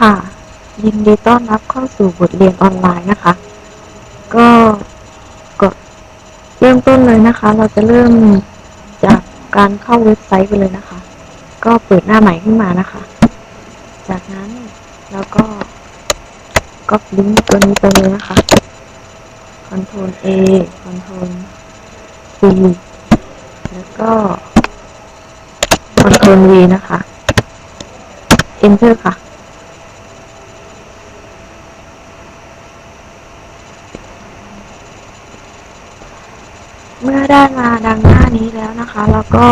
ค่ะ ยินดีต้อนรับเข้าสู่บทเรียนออนไลน์นะคะ ก็ก็เริ่มต้นเลยนะคะ เราจะเริ่มจากการเข้าเว็บไซต์ไปเลยนะคะ ก็เปิดหน้าใหม่ขึ้นมานะคะ จากนั้นเราก็ก๊อปลิงก์ตัวนี้ไปเลยนะคะ Ctrl A Ctrl C แล้วก็ Ctrl V นะคะ Enter ค่ะ เมื่อ ได้มาดังหน้านี้แล้วนะคะ แล้วก็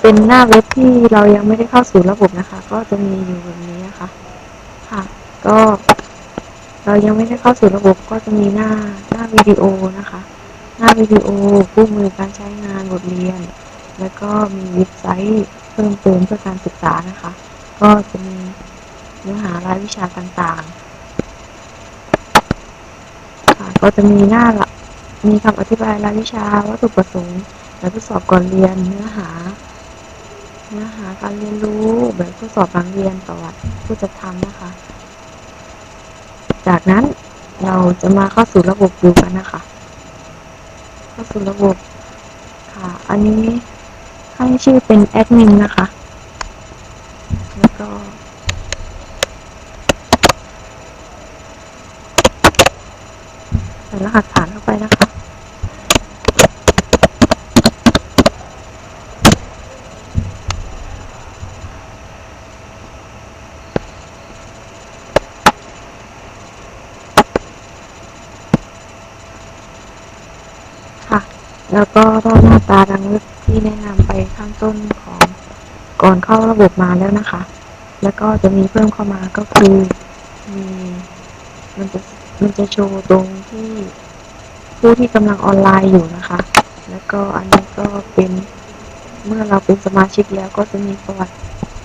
เป็นหน้าเว็บที่เรายังไม่ได้เข้าสู่ระบบนะคะ ก็จะมีอยู่แบบนี้นะคะค่ะ ก็ เรายังไม่ได้เข้าสู่ระบบก็จะมีหน้าหน้าวิดีโอนะคะ หน้าวิดีโอคู่มือการใช้งานบทเรียน แล้วก็มีเว็บไซต์เพิ่มเติมเพื่อการศึกษานะคะ ก็จะมีเนื้อหารายวิชาต่างๆ ค่ะ ก็จะมีหน้าละ มีคำอธิบายรายวิชาวัตถุประสงค์แบบทดสอบก่อนเรียนเนื้อหา เนื้อหาการเรียนรู้แบบทดสอบหลังเรียนประวัติผู้จัดทำนะคะ จากนั้นเราจะมาเข้าสู่ระบบดูกันนะคะ เข้าสู่ระบบค่ะ อันนี้ให้ชื่อเป็นแอดมินนะคะ แล้วก็ใส่รหัสผ่านเข้าไปนะคะค่ะ แล้วก็ได้หน้าตาดังที่แนะนำไปข้างต้นของก่อนเข้าระบบมาแล้วนะคะ แล้วก็จะมีเพิ่มเข้ามาก็คือมีมันจะมันจะโชว์ตรงที่ผู้ที่กำลังออนไลน์อยู่นะคะ แล้วก็อันนี้ก็เป็นเมื่อเราเป็นสมาชิกแล้วก็จะมีประวัติ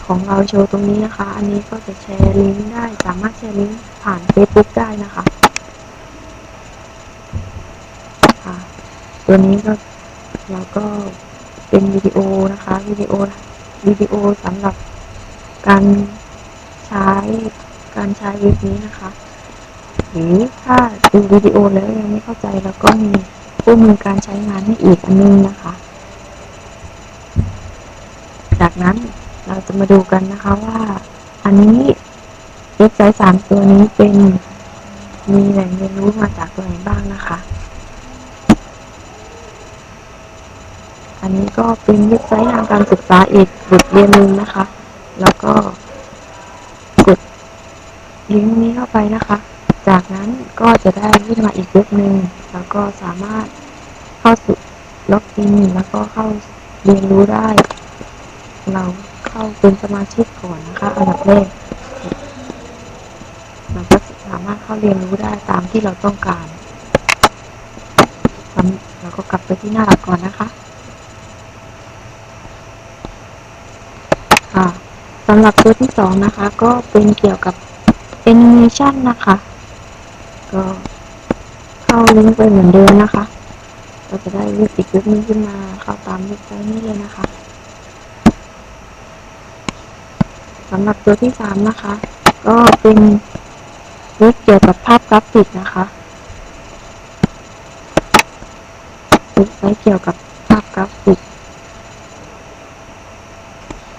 ของเราโชว์ตรงนี้นะคะ อันนี้ก็จะแชร์ลิงก์ได้ สามารถแชร์ลิงก์ผ่าน Facebook ได้นะคะ ค่ะ ตัวนี้ก็เราก็เป็นวิดีโอนะคะวิดีโอวิดีโอสำหรับการใช้การใช้เว็บนี้นะคะ หรือถ้าดูวิดีโอแล้วยังไม่เข้าใจแล้วก็มีคู่มือการใช้งานให้อีกอันนึงนะคะ จากนั้นเราจะมาดูกันนะคะว่าอันนี้เว็บไซต์สามตัวนี้เป็นมีแหล่งเรียนรู้มาจากตัวไหนบ้างนะคะ อันนี้ก็เป็นเว็บไซต์ทางการศึกษาอีกบทเรียนหนึ่งนะคะ แล้วก็กดลิงก์นี้เข้าไปนะคะ จากนั้นก็จะได้ขึ้นมาอีกเว็บหนึ่งแล้วก็สามารถเข้าสู่ล็อกอินแล้วก็เข้าเรียนรู้ได้ เราเข้าเป็นสมาชิกก่อนนะคะอันดับแรกเราก็สามารถเข้าเรียนรู้ได้ตามที่เราต้องการเราก็กลับไปที่หน้าหลักก่อนนะคะค่ะ สำหรับตัวที่สองนะคะ ก็เป็นเกี่ยวกับ Animation นะคะ ก็เข้าลิงก์ไปเหมือนเดิมนะคะก็จะได้เว็บอีกเว็บนึงขึ้นมาเข้าตามเว็บไซต์นี้เลยนะคะสำหรับตัวที่สามนะคะ ก็เป็นเว็บเกี่ยวกับภาพกราฟิกนะคะเว็บไซต์เกี่ยวกับภาพกราฟิก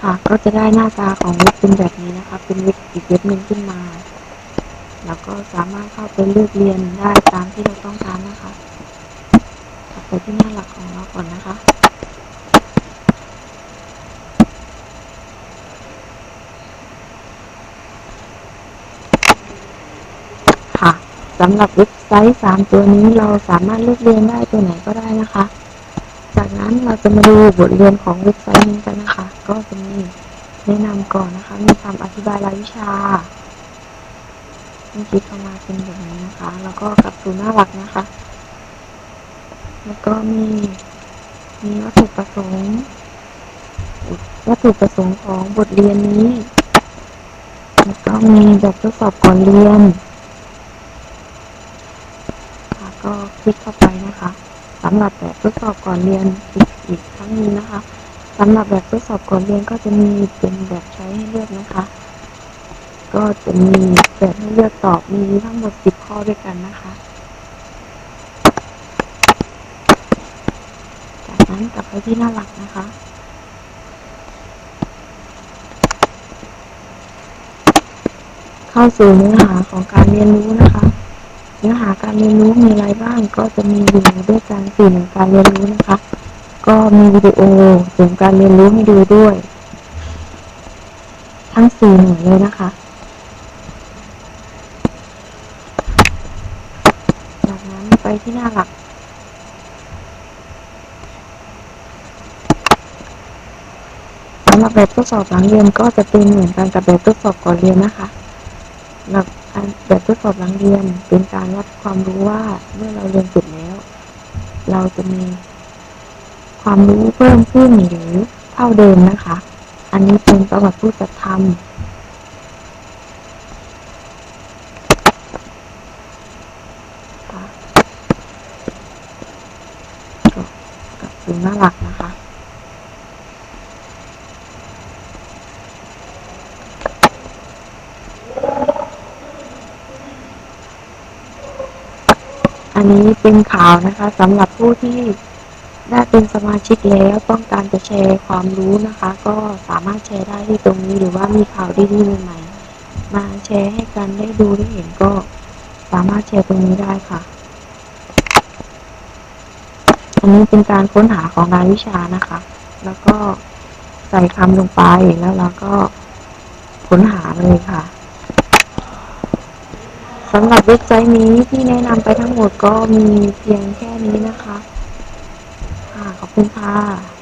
ค่ะ ก็จะได้หน้าตาของเว็บเป็นแบบนี้นะคะ เป็นเว็บอีกเว็บหนึ่งขึ้นมา แล้วก็สามารถเข้าไปเลือกเรียนได้ตามที่เราต้องการนะคะกลับไปที่หน้าหลักของเราก่อนนะคะค่ะสำหรับเว็บไซต์ 3 ตัวนี้เราสามารถเลือกเรียนได้ตัวไหนก็ได้นะคะ นั้นเราจะมาดูบทเรียนของเว็บไซต์นี้กันนะคะ ก็จะมีแนะนำก่อนนะคะ มีคำอธิบายรายวิชามีคลิกเข้ามาเป็นแบบนี้นะคะ แล้วก็กลับสู่หน้าหลักนะคะ แล้วก็มีมีวัตถุประสงค์ วัตถุประสงค์ของบทเรียนนี้ แล้วก็มีแบบทดสอบก่อนเรียน ค่ะ ก็คลิกเข้าไปนะคะ สำหรับแบบทดสอบก่อนเรียนอีกอีกครั้งนึงนะคะสำหรับแบบทดสอบก่อนเรียนก็จะมีเป็นแบบใช้ให้เลือกนะคะ ก็จะมีแบบให้เลือกตอบมีทั้งหมด10ข้อด้วยกันนะคะจากนั้นกลับไปที่หน้าหลักนะคะเข้าสู่เนื้อหาของการเรียนรู้นะคะ เนื้อหาการเรียนรู้มีอะไรบ้างก็จะมีอยู่ด้วยกันสี่หนึ่งการเรียนรู้นะคะ ก็มีวิดีโอถึงการเรียนรู้ให้ดูด้วย ทั้งสี่หน่วยเลยนะคะจากนั้นไปที่หน้าหลักสำหรับแบบทดสอบหลังเรียนก็จะเป็นเหมือนกันกับแบบทดสอบก่อนเรียนนะคะสำหรับ การแบบทดสอบหลังเรียน เป็นการวัดความรู้ว่าเมื่อเราเรียนเสร็จแล้ว เราจะมีความรู้เพิ่มขึ้นหรือเท่าเดิมนะคะ อันนี้เป็นประวัติผู้จัดทำค่ะก็กลับสู่หน้าหลักนะคะ อันนี้เป็นข่าวนะคะสำหรับผู้ที่ได้เป็นสมาชิกแล้วต้องการจะแชร์ความรู้นะคะ ก็สามารถแชร์ได้ที่ตรงนี้หรือว่ามีข่าวดีๆใหม่ๆมาแชร์ให้กันได้ดูได้เห็นก็สามารถแชร์ตรงนี้ได้ค่ะ อันนี้เป็นการค้นหาของรายวิชานะคะ แล้วก็ใส่คำลงไปแล้วเราก็ค้นหาเลยค่ะ สำหรับเว็บไซต์นี้ที่แนะนำไปทั้งหมดก็มีเพียงแค่นี้นะคะ ค่ะ ขอบคุณค่ะ